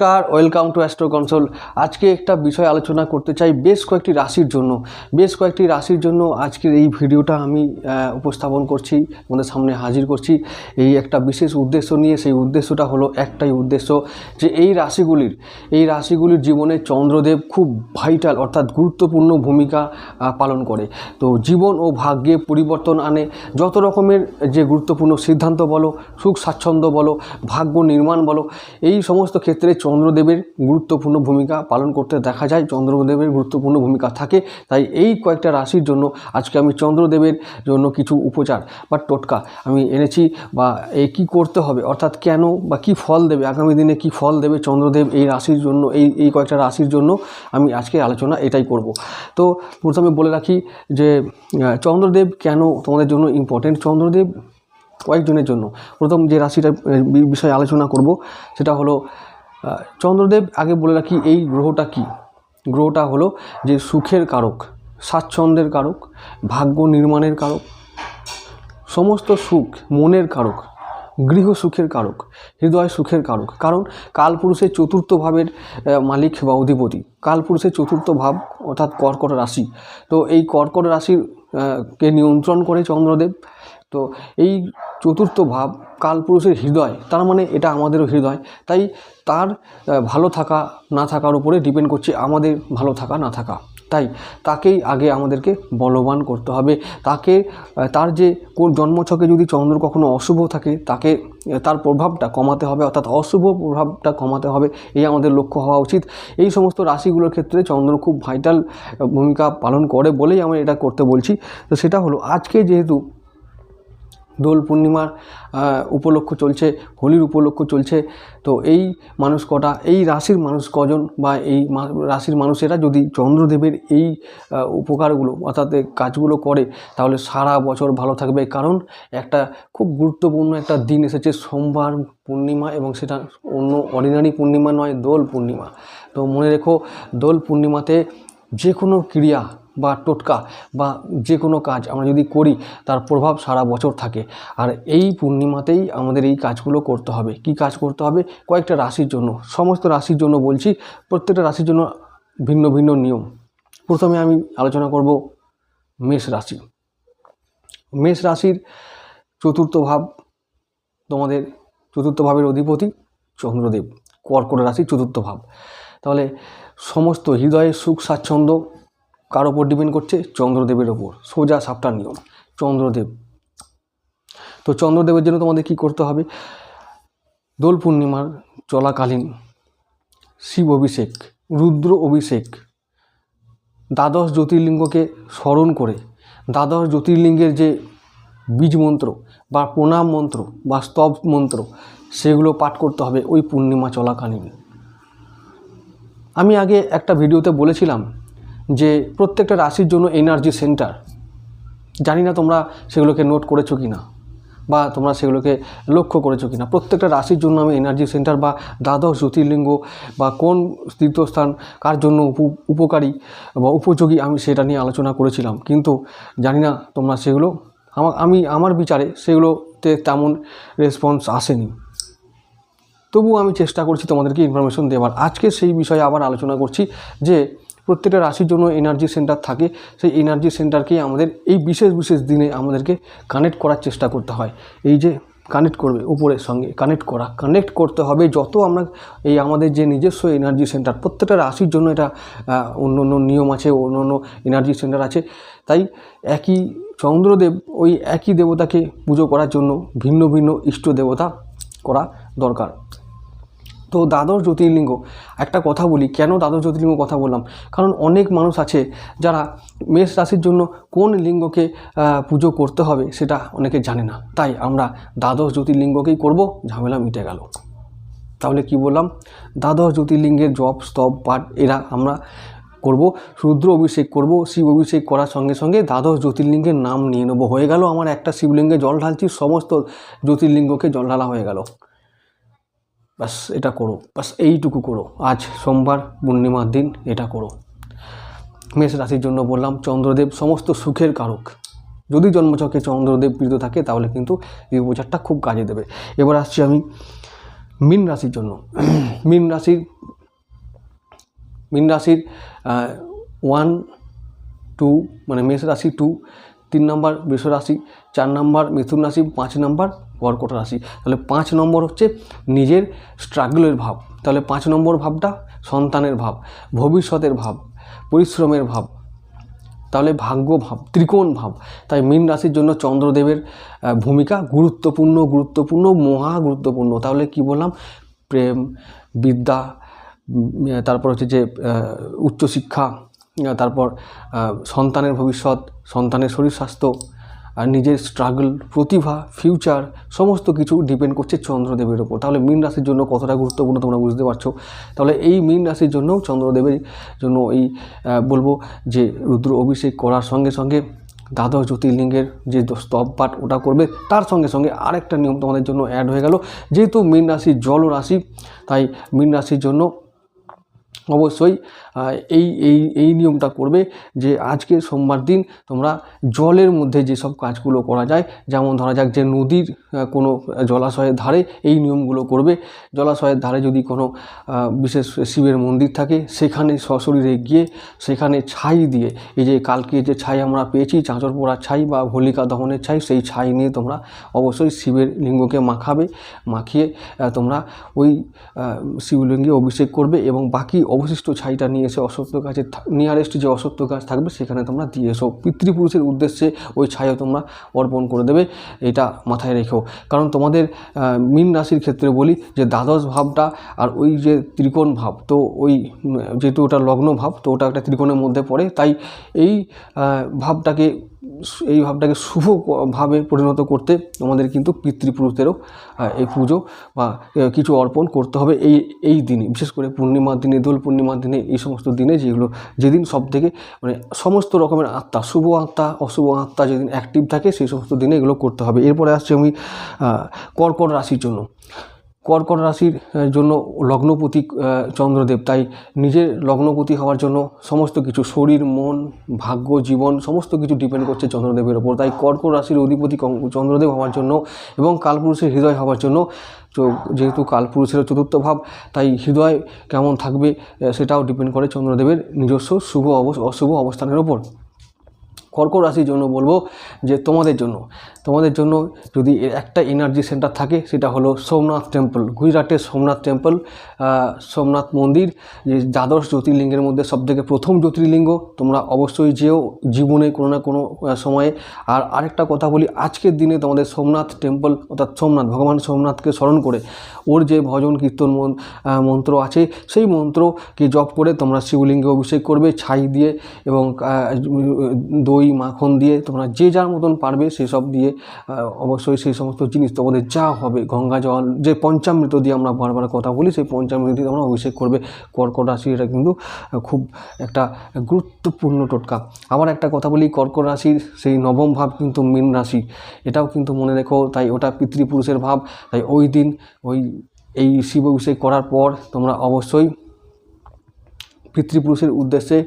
নমস্কার welcome to astro console আজকে একটা বিষয় আলোচনা করতে চাই বেশ কয়েকটি রাশির জন্য। বেশ কয়েকটি রাশির জন্য আজকের এই ভিডিওটা আমি উপস্থাপন করছি আমাদের সামনে হাজির করছি। এই একটা বিশেষ উদ্দেশ্য নিয়ে, সেই উদ্দেশ্যটা হলো একটাই উদ্দেশ্য যে এই রাশিগুলির এই রাশিগুলির জীবনে চন্দ্রদেব খুব ভাইটাল অর্থাৎ গুরুত্বপূর্ণ ভূমিকা পালন করে। তো জীবন ও ভাগ্যে পরিবর্তন আনে। যত রকমের যে গুরুত্বপূর্ণ সিদ্ধান্ত বলো, সুখ স্বাচ্ছন্দ্য বলো, ভাগ্য নির্মাণ বলো, এই সমস্ত ক্ষেত্রে চন্দ্রদেবের গুরুত্বপূর্ণ ভূমিকা পালন করতে দেখা যায়, চন্দ্রদেবের গুরুত্বপূর্ণ ভূমিকা থাকে। তাই এই কয়েকটা রাশির জন্য আজকে আমি চন্দ্রদেবের জন্য কিছু উপচার বা টোটকা আমি এনেছি বা এ কী করতে হবে, অর্থাৎ কেন বা কি ফল দেবে, আগামী দিনে কি ফল দেবে চন্দ্রদেব এই রাশির জন্য, এই এই কয়েকটা রাশির জন্য আমি আজকে আলোচনা এটাই করব। তো প্রথমে বলে রাখি যে চন্দ্রদেব কেন তোমাদের জন্য ইম্পর্টেন্ট চন্দ্রদেব কয়েকজনের জন্য। প্রথম যে রাশিটা বিষয়ে আলোচনা করব, সেটা হলো চন্দ্রদেব আগে বলে রাখি, এই গ্রহটা কি? গ্রহটা হলো যে সুখের কারক, স্বাচ্ছন্দ্যের কারক, ভাগ্য নির্মাণের কারক, সমস্ত সুখ মনের কারক, গৃহ সুখের কারক, হৃদয় সুখের কারক। কারণ কালপুরুষের চতুর্থ ভাবের মালিক বা অধিপতি। কালপুরুষের চতুর্থ ভাব অর্থাৎ কর্কট রাশি। তো এই কর্কট রাশির কে নিয়ন্ত্রণ করে চন্দ্রদেব। তো এই চতুর্থ ভাব কালপুরুষের হৃদয়, তার মানে এটা আমাদেরও হৃদয়। তাই তার ভালো থাকা, না থাকার উপরে ডিপেন্ড করছে আমাদের ভালো থাকা, না থাকা। তাই তাকেই আগে আমাদেরকে বলবান করতে হবে। তাকে, তার যে কোন জন্মছকে যদি চন্দ্র কখনো অশুভ থাকে, তাকে, তার প্রভাবটা কমাতে হবে, অর্থাৎ অশুভ প্রভাবটা কমাতে হবে, এই আমাদের লক্ষ্য হওয়া উচিত। এই সমস্ত রাশিগুলোর ক্ষেত্রে চন্দ্র খুব ভাইটাল ভূমিকা পালন করে বলেই আমি এটা করতে বলছি। তো সেটা হলো, আজকে যেহেতু দোল পূর্ণিমার উপলক্ষ চলছে, হোলির উপলক্ষ চলছে। তো এই মানুষ কটা, এই রাশির মানুষ কজন বা এই রাশির মানুষেরা যদি চন্দ্রদেবের এই উপকারগুলো অর্থাৎ কাজগুলো করে, তাহলে সারা বছর ভালো থাকবে। কারণ একটা খুব গুরুত্বপূর্ণ একটা দিন এসেছে, সোমবার পূর্ণিমা এবং সেটা অন্য অর্ডিনারি পূর্ণিমা নয়, দোল পূর্ণিমা। তো মনে রেখো, দোল পূর্ণিমাতে যে কোনো ক্রিয়া বা টোটকা বা যে কোনো কাজ আমরা যদি করি, তার প্রভাব সারা বছর থাকে। আর এই পূর্ণিমাতেই আমাদের এই কাজগুলো করতে হবে। কি কাজ করতে হবে? কয়েকটা রাশির জন্য। সমস্ত রাশির জন্য বলছি, প্রত্যেকটা রাশির জন্য ভিন্ন ভিন্ন নিয়ম। প্রথমে আমি আলোচনা করব মেষ রাশি। মেষ রাশির চতুর্থ ভাব তোমাদের চতুর্থ ভাবের অধিপতি চন্দ্রদেব। কর্কট রাশি চতুর্থ ভাব। তাহলে সমস্ত হৃদয়ের সুখ, স্বাচ্ছন্দ্য কার ওপর ডিপেন্ড করছে? চন্দ্রদেবের ওপর সোজা সাপটার নিয়ম চন্দ্রদেব। তো চন্দ্রদেবের জন্য তোমাদের কি করতে হবে? দোল পূর্ণিমার চলাকালীন শিব অভিষেক, রুদ্র অভিষেক, দ্বাদশ জ্যোতির্লিঙ্গকে স্মরণ করে, দ্বাদশ জ্যোতির্লিঙ্গের যে বীজ মন্ত্র বা প্রণাম মন্ত্র বা স্তব মন্ত্র, সেগুলো পাঠ করতে হবে ওই পূর্ণিমা চলাকালীন। আমি আগে একটা ভিডিওতে বলেছিলাম যে প্রত্যেকটা রাশির জন্য এনার্জি সেন্টার জানি না তোমরা সেগুলোকে নোট করেছ কি না বা তোমরা সেগুলোকে লক্ষ্য করেছ কি না প্রত্যেকটা রাশির জন্য আমি এনার্জি সেন্টার বা দ্বাদশ জ্যোতির্লিঙ্গ বা কোন তীর্থস্থান কার জন্য উপ- উপকারী বা উপযোগী আমি সেটা নিয়ে আলোচনা করেছিলাম। কিন্তু জানি না তোমরা সেগুলো, আমি আমার বিচারে সেগুলোতে তেমন রেসপন্স আসেনি। তবুও আমি চেষ্টা করছি তোমাদেরকে ইনফরমেশন দেওয়ার আজকে সেই বিষয়ে আবার আলোচনা করছি যে প্রত্যেকটা রাশির জন্য এনার্জি সেন্টার থাকে। সেই এনার্জি সেন্টারকেই আমাদের এই বিশেষ বিশেষ দিনে আমাদেরকে কানেক্ট করার চেষ্টা করতে হয়। এই যে কানেক্ট করবে উপরের সঙ্গে কানেক্ট করা। কানেক্ট করতে হবে যত আমরা এই আমাদের যে নিজস্ব এনার্জি সেন্টার প্রত্যেকটা রাশির জন্য এটা অন্য অন্য নিয়ম আছে, অন্য অন্য এনার্জি সেন্টার আছে। তাই একই চন্দ্রদেব ওই একই দেবতাকে পুজো করার জন্য ভিন্ন ভিন্ন ইষ্ট দেবতা করা দরকার। তো দ্বাদশ জ্যোতির্লিঙ্গ, একটা কথা বলি, কেন দ্বাদশ জ্যোতির্লিঙ্গ কথা বললাম? কারণ অনেক মানুষ আছে যারা মেষ রাশির জন্য কোন লিঙ্গকে পুজো করতে হবে সেটা অনেকে জানে না। তাই আমরা দ্বাদশ জ্যোতির্লিঙ্গকেই করব, ঝামেলা মিটে গেল। তাহলে কি বললাম? দ্বাদশ জ্যোতির্লিঙ্গের জপ, স্তব, পাঠ এরা আমরা করব, রুদ্র অভিষেক করব, শিব অভিষেক করার সঙ্গে সঙ্গে দ্বাদশ জ্যোতির্লিঙ্গের নাম নিয়ে নেব। হয়ে গেল আমার একটা শিবলিঙ্গে জল ঢালছি, সমস্ত জ্যোতির্লিঙ্গকে জল ঢালা হয়ে গেল। বাস এটা করো, বাস এইটুকু করো। আজ সোমবার, পূর্ণিমার দিন এটা করো। মেষ রাশির জন্য বললাম, চন্দ্রদেব সমস্ত সুখের কারক। যদি জন্মচকে চন্দ্রদেব প্রীত থাকে, তাহলে কিন্তু এই উপচারটা খুব কাজে দেবে। এবার আসছি আমি মীন রাশির জন্য। মীন রাশির মীন রাশির ওয়ান টু মানে মেষ রাশি টু তিন নম্বর বৃষ রাশি, চার নম্বর মিথুন রাশি, পাঁচ নম্বর কর্কট রাশি। তাহলে পাঁচ নম্বর হচ্ছে নিজের স্ট্রাগলের ভাব। তাহলে পাঁচ নম্বর ভাবটা সন্তানের ভাব, ভবিষ্যতের ভাব, পরিশ্রমের ভাব, তাহলে ভাগ্য ভাব, ত্রিকোণ ভাব। তাই মীন রাশির জন্য চন্দ্রদেবের ভূমিকা গুরুত্বপূর্ণ গুরুত্বপূর্ণ, মহা গুরুত্বপূর্ণ। তাহলে কি বললাম? প্রেম, বিদ্যা তারপর হচ্ছে যে উচ্চশিক্ষা তারপর সন্তানের ভবিষ্যৎ, সন্তানের শরীর স্বাস্থ্য, আর নিজের স্ট্রাগল প্রতিভা ফিউচার সমস্ত কিছু ডিপেন্ড করছে চন্দ্রদেবের ওপর তাহলে মীন রাশির জন্য কতটা গুরুত্বপূর্ণ তোমরা বুঝতে পারছ? তাহলে এই মীন রাশির জন্য চন্দ্রদেবের জন্য এই বলব যে রুদ্র অভিষেক করার সঙ্গে সঙ্গে দ্বাদশ জ্যোতির্লিঙ্গের যে স্তব পাঠ ওটা করবে, তার সঙ্গে সঙ্গে আরেকটা নিয়ম তোমাদের জন্য অ্যাড হয়ে গেল। যেহেতু মীন রাশি জল রাশি তাই মীন রাশির জন্য অবশ্যই এই এই এই নিয়মটা করবে যে আজকে সোমবার দিন তোমরা জলের মধ্যে যেসব কাজগুলো করা যায়, যেমন ধরা যাক যে নদীর কোনো জলাশয়ের ধারে এই নিয়মগুলো করবে। জলাশয়ের ধারে যদি কোনো বিশেষ শিবের মন্দির থাকে, সেখানে সশরীরে গিয়ে সেখানে ছাই দিয়ে, এই যে কালকে যে ছাই আমরা পেয়েছি, চাঁচর পোড়ার ছাই বা হোলিকা দহনের ছাই, সেই ছাই নিয়ে তোমরা অবশ্যই শিবের লিঙ্গকে মাখাবে, মাখিয়ে তোমরা ওই শিবলিঙ্গে অভিষেক করবে এবং বাকি অবশিষ্ট ছাইটা নিয়ে এসে অসত্য গাছের নিয়ারেস্ট যে অসত্য গাছ থাকবে, সেখানে তোমরা দিয়ে এসো। পিতৃপুরুষের উদ্দেশ্যে ওই ছাইও তোমরা অর্পণ করে দেবে, এটা মাথায় রেখো। কারণ তোমাদের মীন রাশির ক্ষেত্রে বলি যে দ্বাদশ ভাবটা আর ওই যে ত্রিকোণ ভাব, তো ওই যেহেতু ওটা লগ্ন ভাব, তো ওটা একটা ত্রিকোণের মধ্যে পড়ে, তাই এই ভাবটাকে এই ভাবটাকে শুভ ভাবে পরিণত করতে আমাদের কিন্তু পিতৃপুরুষদেরও এই পুজো বা কিছু অর্পণ করতে হবে এই এই দিনে। বিশেষ করে পূর্ণিমার দিনে, দোল পূর্ণিমার দিনে এই সমস্ত দিনে যেগুলো, যেদিন সব থেকে মানে সমস্ত রকমের আত্মা, শুভ আত্মা, অশুভ আত্মা যেদিন অ্যাক্টিভ থাকে সেই সমস্ত দিনে এগুলো করতে হবে। এরপরে আসছে আমি কর্কট রাশির জন্য। কর্কট রাশির জন্য লগ্নপতি চন্দ্রদেব। তাই নিজের লগ্নপতি হওয়ার জন্য সমস্ত কিছু, শরীর, মন, ভাগ্য, জীবন, সমস্ত কিছু ডিপেন্ড করছে চন্দ্রদেবের ওপর। তাই কর্কট রাশির অধিপতি চন্দ্রদেব হওয়ার জন্য এবং কালপুরুষের হৃদয় হওয়ার জন্য যেহেতু কালপুরুষের চতুর্থ ভাব, তাই হৃদয় কেমন থাকবে সেটাও ডিপেন্ড করে চন্দ্রদেবের নিজস্ব শুভ অবস- অশুভ অবস্থানের ওপর। কর্কট রাশির জন্য বলব যে তোমাদের জন্য তোমাদের জন্য যদি একটা এনার্জি সেন্টার থাকে সেটা হলো সোমনাথ টেম্পল গুজরাটের সোমনাথ টেম্পল সোমনাথ মন্দির যে দ্বাদশ জ্যোতির্লিঙ্গের মধ্যে সবথেকে প্রথম জ্যোতির্লিঙ্গ তোমরা অবশ্যই যেও জীবনে কোনো না কোনো সময়ে। আর আরেকটা কথা বলি আজকের দিনে তোমাদের সোমনাথ টেম্পল অর্থাৎ সোমনাথ ভগবান সোমনাথকে স্মরণ করে ওর যে ভজন কীর্তন মন্ত্র আছে সেই মন্ত্রকে জপ করে তোমরা শিবলিঙ্গে অভিষেক করবে ছাই দিয়ে এবং আহ, দই মাখন দিয়ে তোমরা যে যার মতন পারবে সেসব দিয়ে অবশ্যই সেই সমস্ত জিনিস তোমাদের যা হবে, গঙ্গা জল, যে পঞ্চামৃত দিয়ে আমরা বারবার কথা বলি, সেই পঞ্চামৃত দিয়ে তোমরা অভিষেক করবে। কর্কট রাশি এটা কিন্তু খুব একটা গুরুত্বপূর্ণ টোটকা। আবার একটা কথা বলি, কর্কট রাশির সেই নবম ভাব কিন্তু মীন রাশি। এটাও কিন্তু মনে রেখো, তাই ওটা পিতৃপুরুষের ভাব। তাই ওই দিন, ওই, এই শিব অভিষেক করার পর তোমরা অবশ্যই পিতৃপুরুষের উদ্দেশ্যে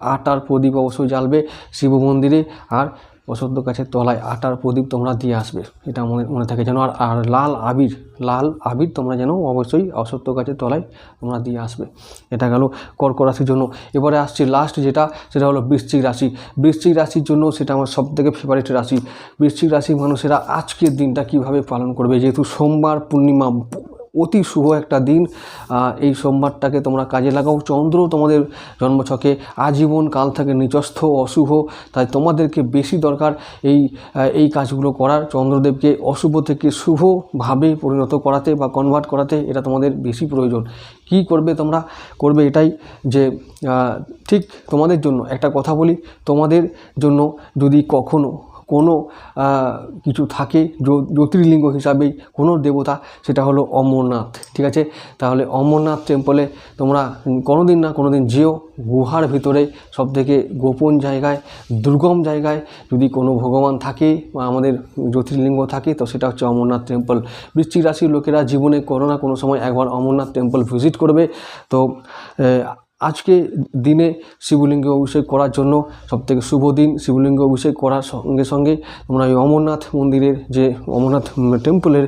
আটার প্রদীপ অবশ্যই জ্বালবে শিব মন্দিরে আর অসত্য গাছের তলায় আটার প্রদীপ তোমরা দিয়ে আসবে। এটা মনে মনে থাকে যেন আর আর লাল আবির লাল আবির তোমরা যেন অবশ্যই অসত্য গাছের তলায় তোমরা দিয়ে আসবে। এটা গেল কর্ক রাশির জন্য। এবারে আসছে লাস্ট যেটা, সেটা হলো বৃশ্চিক রাশি। বৃশ্চিক রাশির জন্য সেটা আমার সবথেকে ফেভারিট রাশি। বৃশ্চিক রাশির মানুষেরা আজকের দিনটা কীভাবে পালন করবে? যেহেতু সোমবার পূর্ণিমা অতি শুভ একটা দিন। এই সোমবারটাকে তোমরা কাজে লাগাও। চন্দ্র তোমাদের জন্মছকে আজীবন কাল থেকে নিজস্থ অশুভ। তাই তোমাদেরকে বেশি দরকার এই এই কাজগুলো করার। চন্দ্রদেবকে অশুভ থেকে শুভভাবে পরিণত করাতে বা কনভার্ট করাতে এটা তোমাদের বেশি প্রয়োজন। কি করবে তোমরা? করবে এটাই যে ঠিক তোমাদের জন্য একটা কথা বলি। তোমাদের জন্য যদি কখনো কোনো কিছু থাকে জ্যোতির্লিঙ্গ হিসাবেই কোনো দেবতা, সেটা হলো অমরনাথ, ঠিক আছে? তাহলে অমরনাথ টেম্পলে তোমরা কোনো দিন না কোনো দিন যেও, গুহার ভিতরে সব থেকে গোপন জায়গায়, দুর্গম জায়গায় যদি কোনো ভগবান থাকে, বা আমাদের জ্যোতির্লিঙ্গ থাকে, তো সেটা হচ্ছে অমরনাথ টেম্পল বৃশ্চিক রাশির লোকেরা জীবনে কোনো না কোনো সময় একবার অমরনাথ টেম্পল ভিজিট করবে। তো আজকে দিনে শিবলিঙ্গ অভিষেক করার জন্য সবথেকে শুভ দিন, শিবলিঙ্গ অভিষেক করার সঙ্গে সঙ্গে তোমরা ওই অমরনাথ মন্দিরের যে অমরনাথ টেম্পলের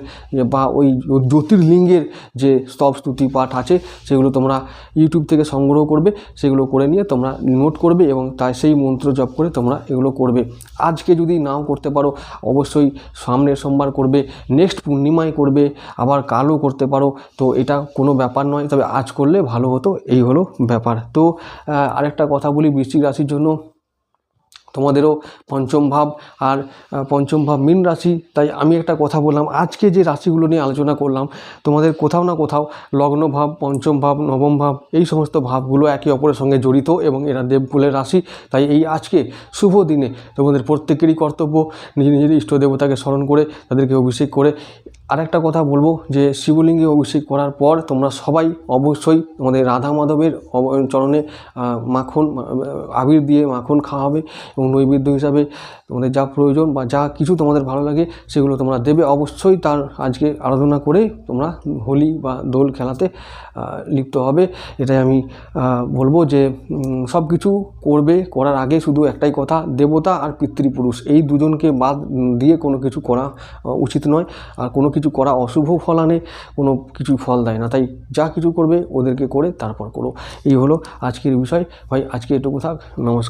বা ওই জ্যোতির্লিঙ্গের যে স্তব স্তুতি পাঠ আছে, সেগুলো তোমরা ইউটিউব থেকে সংগ্রহ করবে, সেগুলো করে নিয়ে তোমরা নোট করবে এবং তাই সেই মন্ত্র জপ করে তোমরা এগুলো করবে। আজকে যদি নাও করতে পারো, অবশ্যই সামনের সোমবার করবে, নেক্সট পূর্ণিমায় করবে, আবার কালও করতে পারো, তো এটা কোনো ব্যাপার নয়, তবে আজ করলে ভালো হতো, এই হলো ব্যাপার। তো আরেকটা কথা বলি বৃশ্চিক রাশির জন্য। তোমাদেরও পঞ্চম ভাব আর পঞ্চম ভাব মীন রাশি। তাই আমি একটা কথা বললাম, আজকে যে রাশিগুলো নিয়ে আলোচনা করলাম, তোমাদের কোথাও না কোথাও লগ্ন ভাব, পঞ্চম ভাব, নবম ভাব, এই সমস্ত ভাবগুলো একে অপরের সঙ্গে জড়িত এবং এরা দেবকুলের রাশি। তাই এই আজকে শুভ দিনে তোমাদের প্রত্যেকেরই কর্তব্য নিজের নিজের ইষ্ট দেবতাকে স্মরণ করে তাদেরকে অভিষেক করে আরেকটা কথা বলব যে শিবলিঙ্গে অভিষেক করার পর তোমরা সবাই অবশ্যই আমাদের রাধা মাধবের চরণে মাখন আবির দিয়ে মাখন খাওয়াবে এবং নৈবেদ্য হিসাবে তোমাদের যা প্রয়োজন বা যা কিছু তোমাদের ভালো লাগে সেগুলো তোমরা দেবে। অবশ্যই তার আজকে আরাধনা করে তোমরা হোলি বা দোল খেলাতে লিপ্ত হবে। এটাই আমি বলব যে সব কিছু করবে, করার আগে শুধু একটাই কথা, দেবতা আর পিতৃপুরুষ। এই দুজনকে বাদ দিয়ে কোনো কিছু করা উচিত নয়। আর কোনো কিছু করা অশুভ ফল আনে, কোনো কিছু ফল দেয় না। তাই যা কিছু করবে ওদেরকে করে তারপর করো। এই হলো আজকের বিষয়। ভাই, আজকে এটুকু থাক। নমস্কার।